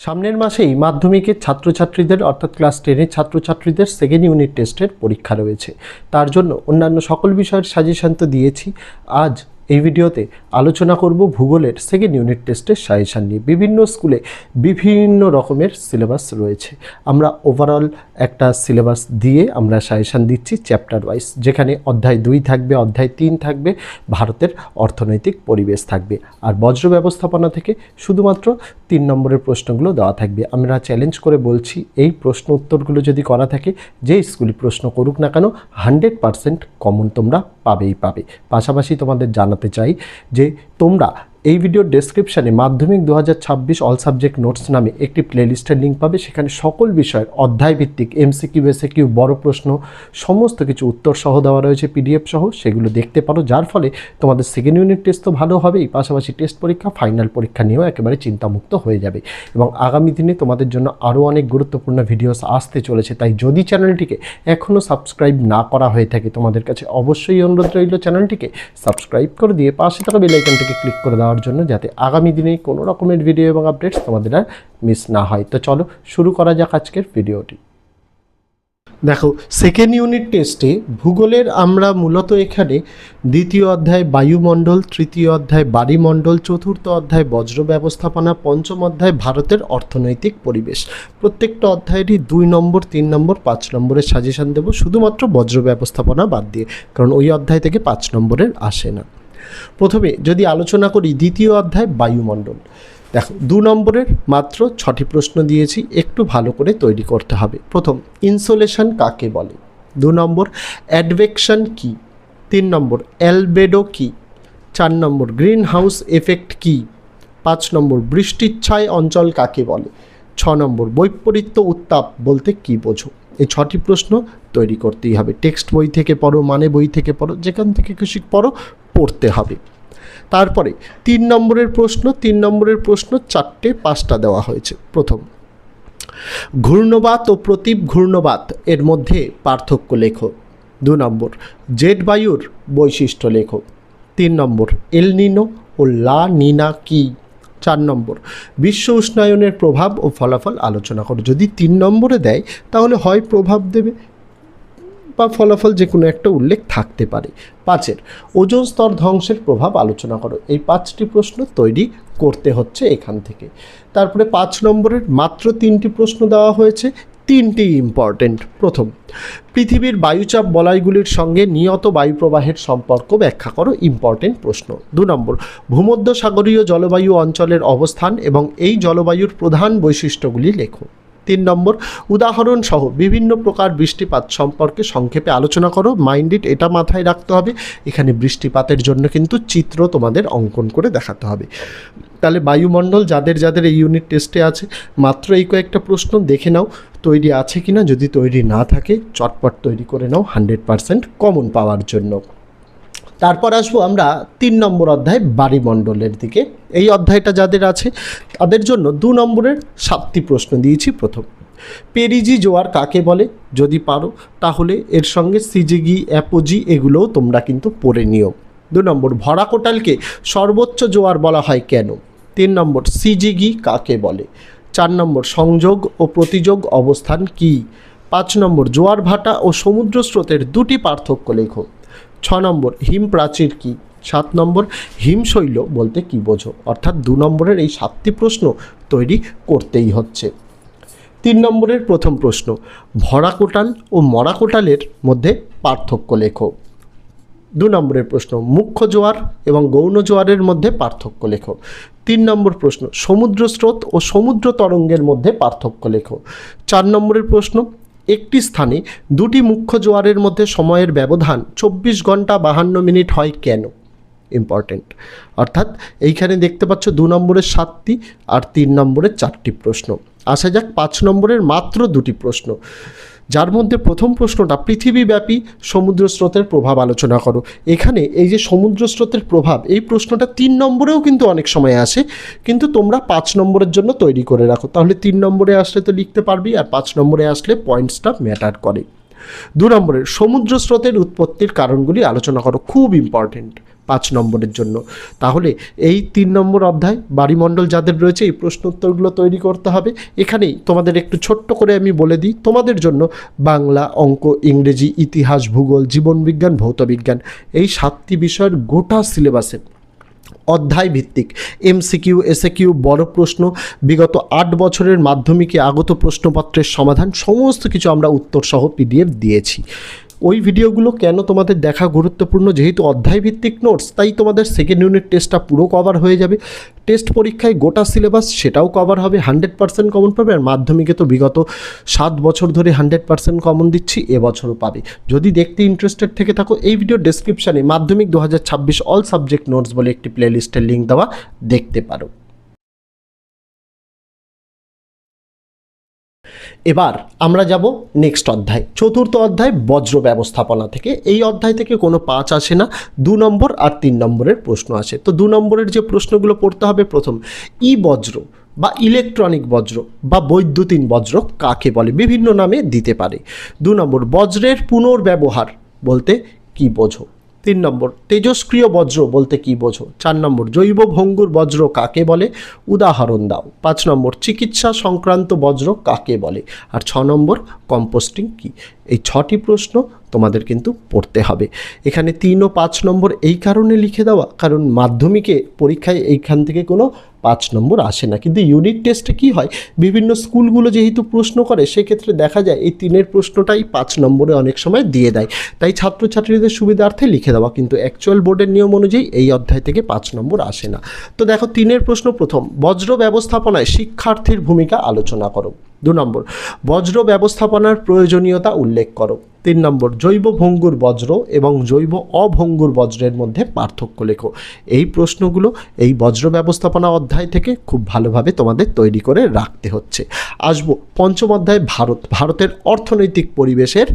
সামনের মাসেই মাধ্যমিকের ছাত্রছাত্রীদের, অর্থাৎ ক্লাস টেনের ছাত্রছাত্রীদের সেকেন্ড ইউনিট টেস্টের পরীক্ষা রয়েছে। তার জন্য অন্যান্য সকল বিষয়ের সাজেশন তো দিয়েছি। আজ এই ভিডিওতে আলোচনা করব ভূগোলের সেকেন্ড ইউনিট টেস্টের সাজেশান নিয়ে। বিভিন্ন স্কুলে বিভিন্ন রকমের সিলেবাস রয়েছে। আমরা ওভারঅল একটা সিলেবাস দিয়ে আমরা সাজেশান দিচ্ছি চ্যাপ্টার ওয়াইজ যেখানে অধ্যায় দুই থাকবে, অধ্যায় তিন থাকবে, ভারতের অর্থনৈতিক পরিবেশ থাকবে। আর বজ্র ব্যবস্থাপনা থেকে শুধুমাত্র তিন নম্বরের প্রশ্নগুলো দেওয়া থাকবে। আমরা চ্যালেঞ্জ করে বলছি, এই প্রশ্ন উত্তরগুলো যদি করা থাকে যে স্কুলে প্রশ্ন করুক না কেন হান্ড্রেড পারসেন্ট কমন তোমরা পাবেই পাবে। পাশাপাশি তোমাদের জানাতে চাই যে তোমরা এই ভিডিওর ডেসক্রিপশানে মাধ্যমিক দু হাজার ছাব্বিশ অল সাবজেক্ট নোটস নামে একটি প্লেলিস্টের লিঙ্ক পাবে। সেখানে সকল বিষয়ের অধ্যায় ভিত্তিক এমসিকিউ এসিকিউ বড় প্রশ্ন, সমস্ত কিছু উত্তর সহ দেওয়া রয়েছে পিডিএফ সহ। সেগুলো দেখতে পারো, যার ফলে তোমাদের সেকেন্ড ইউনিট টেস্ট তো ভালো হবেই। পাশাপাশি টেস্ট পরীক্ষা ফাইনাল পরীক্ষা নিয়েও একেবারে চিন্তামুক্ত হয়ে যাবে। এবং আগামী দিনে তোমাদের জন্য আরও অনেক গুরুত্বপূর্ণ ভিডিওস আসতে চলেছে। তাই যদি চ্যানেলটিকে এখনও সাবস্ক্রাইব না করা হয়ে থাকে, তোমাদের কাছে অবশ্যই অনুরোধ রইল চ্যানেলটিকে সাবস্ক্রাইব করে দিয়ে পাশে থাকা বেলাইকনটিকে ক্লিক করে দেওয়ার জন্য যাতে আগামী দিনে কোনো রকমের ভিডিও এবং আপডেটস তোমাদের আর মিস না হয়। তো চলো, শুরু করা যাক আজকের ভিডিওটি দেখো সেকেন্ড ইউনিট টেস্টে ভূগোলের আমরা মূলত এখানে দ্বিতীয় অধ্যায় বায়ুমণ্ডল, তৃতীয় অধ্যায় বাড়িমণ্ডল, চতুর্থ অধ্যায় বজ্র ব্যবস্থাপনা, পঞ্চম অধ্যায় ভারতের অর্থনৈতিক পরিবেশ। প্রত্যেকটা অধ্যায়েরই দুই নম্বর, তিন নম্বর, পাঁচ নম্বরের সাজেশান দেবো। শুধুমাত্র বজ্র ব্যবস্থাপনা বাদ দিয়ে, কারণ ওই অধ্যায় থেকে পাঁচ নম্বরের আসে না। প্রথমে যদি আলোচনা করি দ্বিতীয় অধ্যায় বায়ুমণ্ডল। দেখো, দু নম্বরের মাত্র ছটি প্রশ্ন দিয়েছি, একটু ভালো করে তৈরি করতে হবে। প্রথম ইনসোলেশন কাকে বলে? দু নম্বর অ্যাডভেকশন কি? তিন নম্বর অ্যালবেডো কি? চার নম্বর গ্রিন হাউস এফেক্ট কি? পাঁচ নম্বর, বৃষ্টিচ্ছায় অঞ্চল কাকে বলে? ছ নম্বর, বৈপরীত্য উত্তাপ বলতে কি বোঝো? এই ছটি প্রশ্ন তৈরি করতেই হবে। টেক্সট বই থেকে পড়ো মানে বই থেকে পড়ো, যেখান থেকে খুশি পড়ো পড়তে হবে। তারপরে তিন নম্বরের প্রশ্ন, তিন নম্বরের প্রশ্ন চারটে, পাঁচটা দেওয়া হয়েছে। প্রথম, ঘূর্ণবাত ও প্রতীপ ঘূর্ণবাত এর মধ্যে পার্থক্য লেখো। দু নম্বর, জেট বায়ুর বৈশিষ্ট্য লেখো। তিন নম্বর এলনিনো ও লা নিনা কি? চার নম্বর, বিশ্ব উষ্ণায়নের প্রভাব ও ফলাফল আলোচনা করো। যদি তিন নম্বরে দেয়, তাহলে হয় প্রভাব দেবে। বা ফলাফল যে কোনো একটা উল্লেখ থাকতে পারে। পাঁচের, ওজন স্তর ধ্বংসের প্রভাব আলোচনা করো। এই পাঁচটি প্রশ্ন তৈরি করতে হচ্ছে এখান থেকে। তারপরে পাঁচ নম্বরের, মাত্র তিনটি প্রশ্ন দেওয়া হয়েছে, তিনটি ইম্পর্টেন্ট প্রথম, পৃথিবীর বায়ুচাপ বলয়গুলির সঙ্গে নিয়ত বায়ুপ্রবাহের সম্পর্ক ব্যাখ্যা করো ইম্পর্টেন্ট প্রশ্ন। দু নম্বর, ভূমধ্যসাগরীয় জলবায়ু অঞ্চলের অবস্থান এবং এই জলবায়ুর প্রধান বৈশিষ্ট্যগুলি লেখো। তিন নম্বর উদাহরণ সহ বিভিন্ন প্রকার বৃষ্টিপাত সম্পর্কে সংক্ষেপে আলোচনা করো। মাইন্ডিট এটা মাথায় রাখতে হবে। এখানে বৃষ্টিপাতের জন্য কিন্তু চিত্র তোমাদের অঙ্কন করে দেখাতে হবে। তাহলে বায়ুমণ্ডল যাদের যাদের এই ইউনিট টেস্টে আছে, মাত্র এই কয়েকটা প্রশ্ন দেখে নাও, তৈরি আছে কিনা? যদি তৈরি না থাকে, চটপট তৈরি করে নাও হান্ড্রেড পারসেন্ট কমন পাওয়ার জন্য। তারপর আসব আমরা তিন নম্বর অধ্যায় বাড়িমণ্ডলের দিকে। এই অধ্যায়টা যাদের আছে, তাদের জন্য দু নম্বরের সাতটি প্রশ্ন দিয়েছি প্রথম। পেরিজি জোয়ার কাকে বলে? যদি পারো, তাহলে এর সঙ্গে সিজিগি, অ্যাপোজি এগুলোও তোমরা কিন্তু পড়ে নিও। দু নম্বর, ভরা কোটালকে সর্বোচ্চ জোয়ার বলা হয় কেন? তিন নম্বর, সিজিগি কাকে বলে? চার নম্বর, সংযোগ ও প্রতিযোগ অবস্থান কি? পাঁচ নম্বর, জোয়ার ভাটা ও সমুদ্র স্রোতের দুটি পার্থক্য লেখো। ছ নম্বর, হিম প্রাচীর কি? সাত নম্বর হিমশৈল বলতে কি বোঝো? অর্থাৎ দু নম্বরের এই সাতটি প্রশ্ন তৈরি করতেই হচ্ছে। তিন নম্বরের প্রথম প্রশ্ন, ভরা কোটাল ও মরা কোটালের মধ্যে পার্থক্য লেখো। দু নম্বরের প্রশ্ন, মুখ্য জোয়ার এবং গৌণ জোয়ারের মধ্যে পার্থক্য লেখো। তিন নম্বর প্রশ্ন সমুদ্র স্রোত ও সমুদ্র তরঙ্গের মধ্যে পার্থক্য লেখো। চার নম্বরের প্রশ্ন একটি স্থানে দুটি মুখ্য জোয়ারের মধ্যে সময়ের ব্যবধান চব্বিশ ঘণ্টা বাহান্ন মিনিট হয় কেন? ইম্পর্টেন্ট অর্থাৎ এইখানে দেখতে পাচ্ছ দু নম্বরের সাতটি আর তিন নম্বরের চারটি প্রশ্ন। আসা যাক পাঁচ নম্বরের মাত্র দুটি প্রশ্ন। যার মধ্যে প্রথম প্রশ্নটা পৃথিবীব্যাপী সমুদ্র স্রোতের প্রভাব আলোচনা করো। এখানে এই যে সমুদ্র স্রোতের প্রভাব, এই প্রশ্নটা তিন নম্বরেও কিন্তু অনেক সময় আসে, কিন্তু তোমরা পাঁচ নম্বরের জন্য তৈরি করে রাখো। তাহলে তিন নম্বরে আসলে তো লিখতে পারবি, আর পাঁচ নম্বরে আসলে পয়েন্টসটা ম্যাটার করে। দু নম্বরের সমুদ্র স্রোতের উৎপত্তির কারণগুলি আলোচনা করো, খুব ইম্পর্টেন্ট পাঁচ নম্বরের জন্য। তাহলে এই তিন নম্বর অধ্যায়, বাড়িমণ্ডল যাদের রয়েছে, এই প্রশ্ন উত্তরগুলো তৈরি করতে হবে। এখানেই তোমাদের একটু ছোট্ট করে আমি বলে দিই, তোমাদের জন্য বাংলা অঙ্ক, ইংরেজি, ইতিহাস, ভূগোল, জীবনবিজ্ঞান, ভৌতবিজ্ঞান, এই সাতটি বিষয়ের গোটা সিলেবাসে। অধ্যায় ভিত্তিক এমসিকিউ এসএকিউ বড় প্রশ্ন, বিগত আট বছরের মাধ্যমিকে আগত প্রশ্নপত্রের সমাধান, সমস্ত কিছু আমরা উত্তরসহ পিডিএফ দিয়েছি। ওই ভিডিওগুলো কেন তোমাদের দেখা গুরুত্বপূর্ণ? যেহেতু অধ্যায় ভিত্তিক নোটস তাই তোমাদের সেকেন্ড ইউনিট টেস্টটা পুরো কভার হয়ে যাবে। টেস্ট পরীক্ষায় গোটা সিলেবাস সেটাও কভার হবে হান্ড্রেড পার্সেন্ট কমন পাবে, আর মাধ্যমিকে তো বিগত সাত বছর ধরে হান্ড্রেড পার্সেন্ট কমন দিচ্ছি এবছরও পাবে। যদি দেখতে ইন্টারেস্টেড থেকে থাকো, এই ভিডিও ডেসক্রিপশানে মাধ্যমিক দু হাজার ছাব্বিশ অল সাবজেক্ট নোটস বলে একটি প্লেলিস্টের লিঙ্ক দেওয়া দেখতে পারো। এবার আমরা যাব নেক্সট অধ্যায়। চতুর্থ অধ্যায়, বজ্র ব্যবস্থাপনা থেকে। এই অধ্যায় থেকে কোনো পাঁচ আসে না, দু নম্বর আর তিন নম্বরের প্রশ্ন আসে। তো দু নম্বরের যে প্রশ্নগুলো পড়তে হবে, প্রথম, ই বজ্র বা ইলেকট্রনিক বজ্র বা বৈদ্যুতিন বজ্র কাকে বলে? বিভিন্ন নামে দিতে পারে। দু নম্বর, বজ্রের পুনর্ব্যবহার বলতে কি বোঝো? তিন নম্বর, তেজস্ক্রিয় বজ্র বলতে কি বোঝো? চার নম্বর, জৈব ভঙ্গুর বজ্র কাকে বলে? উদাহরণ দাও। পাঁচ নম্বর, চিকিৎসা সংক্রান্ত বজ্র কাকে বলে? আর ছ নম্বর, কম্পোস্টিং কি? এই ছটি প্রশ্ন তোমাদের কিন্তু পড়তে হবে। এখানে তিন ও পাঁচ নম্বর এই কারণে লিখে দেওয়া, কারণ মাধ্যমিকে পরীক্ষায় এইখান থেকে কোনো পাঁচ নম্বর আসে না। কিন্তু ইউনিট টেস্টে কি হয়? বিভিন্ন স্কুলগুলো যেহেতু প্রশ্ন করে, সেক্ষেত্রে দেখা যায় এই তিনের প্রশ্নটাই পাঁচ নম্বরে অনেক সময় দিয়ে দেয়। তাই ছাত্রছাত্রীদের সুবিধার্থে লিখে দেওয়া। কিন্তু অ্যাকচুয়াল বোর্ডের নিয়ম অনুযায়ী এই অধ্যায় থেকে পাঁচ নম্বর আসে না। তো দেখো, তিনের প্রশ্ন প্রথম। বজ্র ব্যবস্থাপনায় শিক্ষার্থীর ভূমিকা আলোচনা করো। দু নম্বর। বজ্র ব্যবস্থাপনার প্রয়োজনীয়তা উল্লেখ করো। তিন নম্বর, জৈব ভঙ্গুর বজ্র এবং জৈব অভঙ্গুর বজ্রের মধ্যে পার্থক্য লেখো। এই প্রশ্নগুলো এই বজ্র ব্যবস্থাপনা অধ্যায় থেকে খুব ভালোভাবে তোমাদের তৈরি করে রাখতে হচ্ছে। আসব পঞ্চম অধ্যায়, ভারত। ভারতের অর্থনৈতিক পরিবেশের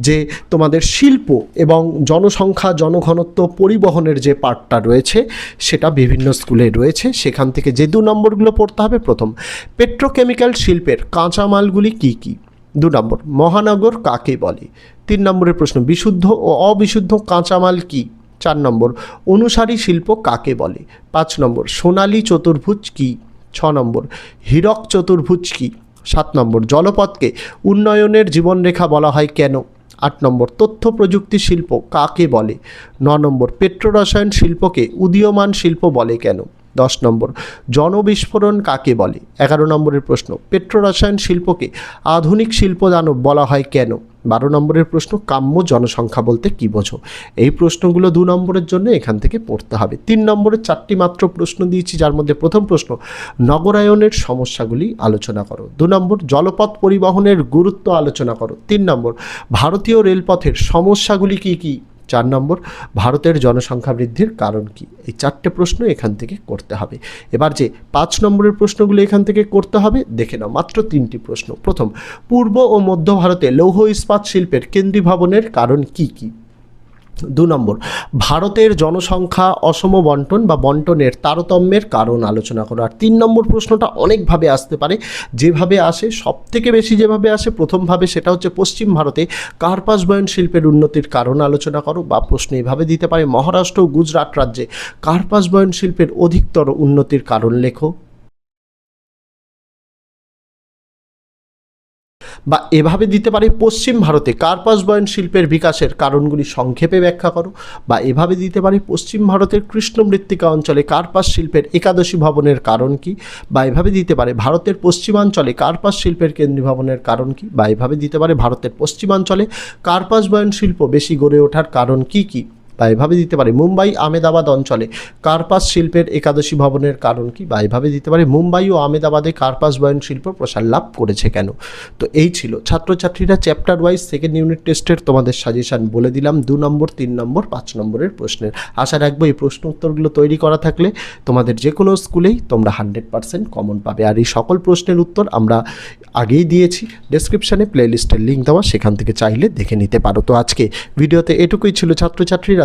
যে তোমাদের শিল্প এবং জনসংখ্যা, জনঘনত্ব পরিবহনের যে পার্টটা রয়েছে, সেটা বিভিন্ন স্কুলে রয়েছে। সেখান থেকে যে দু নম্বরগুলো পড়তে হবে, প্রথম, পেট্রোকেমিক্যাল শিল্পের কাঁচামালগুলি কী কী? দু নম্বর, মহানগর কাকে বলে? তিন নম্বরের প্রশ্ন, বিশুদ্ধ ও অবিশুদ্ধ কাঁচামাল কি? চার নম্বর, অনুসারী শিল্প কাকে বলে? পাঁচ নম্বর, সোনালী চতুর্ভুজ কি? ছ নম্বর, হীরক চতুর্ভুজ কি? সাত নম্বর, জলপথকে উন্নয়নের জীবনরেখা বলা হয় কেন? আট নম্বর, তথ্য প্রযুক্তি শিল্প কাকে বলে? ন নম্বর, পেট্রোরসায়ন শিল্পকে উদীয়মান শিল্প বলে কেন? দশ নম্বর, জনবিস্ফোরণ কাকে বলে? এগারো নম্বরের প্রশ্ন, পেট্রোরসায়ন শিল্পকে আধুনিক শিল্প দানব বলা হয় কেন? বারো নম্বরের প্রশ্ন, কাম্য জনসংখ্যা বলতে কী বোঝো? এই প্রশ্নগুলো দু নম্বরের জন্য এখান থেকে পড়তে হবে। তিন নম্বরের চারটি মাত্র প্রশ্ন দিয়েছি, যার মধ্যে প্রথম প্রশ্ন, নগরায়নের সমস্যাগুলি আলোচনা করো। দু নম্বর, জলপথ পরিবহনের গুরুত্ব আলোচনা করো। তিন নম্বর, ভারতীয় রেলপথের সমস্যাগুলি কী কী? চার নম্বর, ভারতের জনসংখ্যা বৃদ্ধির কারণ কি? এই চারটে প্রশ্ন এখান থেকে করতে হবে। এবার যে পাঁচ নম্বরের প্রশ্নগুলো এখান থেকে করতে হবে, দেখে নাও। মাত্র তিনটি প্রশ্ন। প্রথম, পূর্ব ও মধ্য ভারতে লৌহ ইস্পাত শিল্পের কেন্দ্রীভবনের কারণ কি কি? দু নম্বর, ভারতের জনসংখ্যা অসম বন্টন বা বন্টনের তারতম্যের কারণ আলোচনা করো। আর তিন নম্বর প্রশ্নটা অনেকভাবে আসতে পারে। যেভাবে আসে সব থেকে বেশি যেভাবে আসে, প্রথমভাবে সেটা হচ্ছে পশ্চিম ভারতে কার্পাস বয়ন শিল্পের উন্নতির কারণ আলোচনা করো বা প্রশ্ন এভাবে দিতে পারে, মহারাষ্ট্র ও গুজরাট রাজ্যে কার্পাস বয়ন শিল্পের অধিকতর উন্নতির কারণ লেখো। বা এভাবে দিতে পারে পশ্চিম ভারতে। কার্পাস বয়ন শিল্পের বিকাশের কারণগুলি সংক্ষেপে ব্যাখ্যা করো। বা এভাবে দিতে পারে পশ্চিম ভারতের কৃষ্ণ মৃত্তিকা অঞ্চলে কার্পাস শিল্পের একাদশী ভবনের কারণ কি? বা এভাবে দিতে পারে ভারতের পশ্চিমাঞ্চলে কার্পাস শিল্পের কেন্দ্রীয় ভবনের কারণ কি? বা এভাবে দিতে পারে ভারতের পশ্চিমাঞ্চলে কার্পাস বয়ন শিল্প বেশি গড়ে ওঠার কারণ কি কি? বা এভাবে দিতে পারে। মুম্বাই আমেদাবাদ অঞ্চলে কার্পাস শিল্পের একাদশী ভবনের কারণ কি বা এভাবে দিতে পারে? মুম্বাই ও আমেদাবাদে কার্পাস বয়ন শিল্প প্রসার লাভ করেছে কেন? তো এই ছিল ছাত্রছাত্রীরা চ্যাপ্টার ওয়াইজ সেকেন্ড ইউনিট টেস্টের তোমাদের সাজেশান বলে দিলাম। দু নম্বর, তিন নম্বর, পাঁচ নম্বরের প্রশ্নের আশা রাখব এই প্রশ্ন উত্তরগুলো তৈরি করা থাকলে তোমাদের যে কোনো স্কুলেই তোমরা হান্ড্রেড পার্সেন্ট কমন পাবে। আর এই সকল প্রশ্নের উত্তর আমরা আগেই দিয়েছি। ডেসক্রিপশানে প্লেলিস্টের লিঙ্ক দেওয়া, সেখান থেকে চাইলে দেখে নিতে পারো। তো আজকে ভিডিওতে এটুকুই ছিল ছাত্রছাত্রীরা।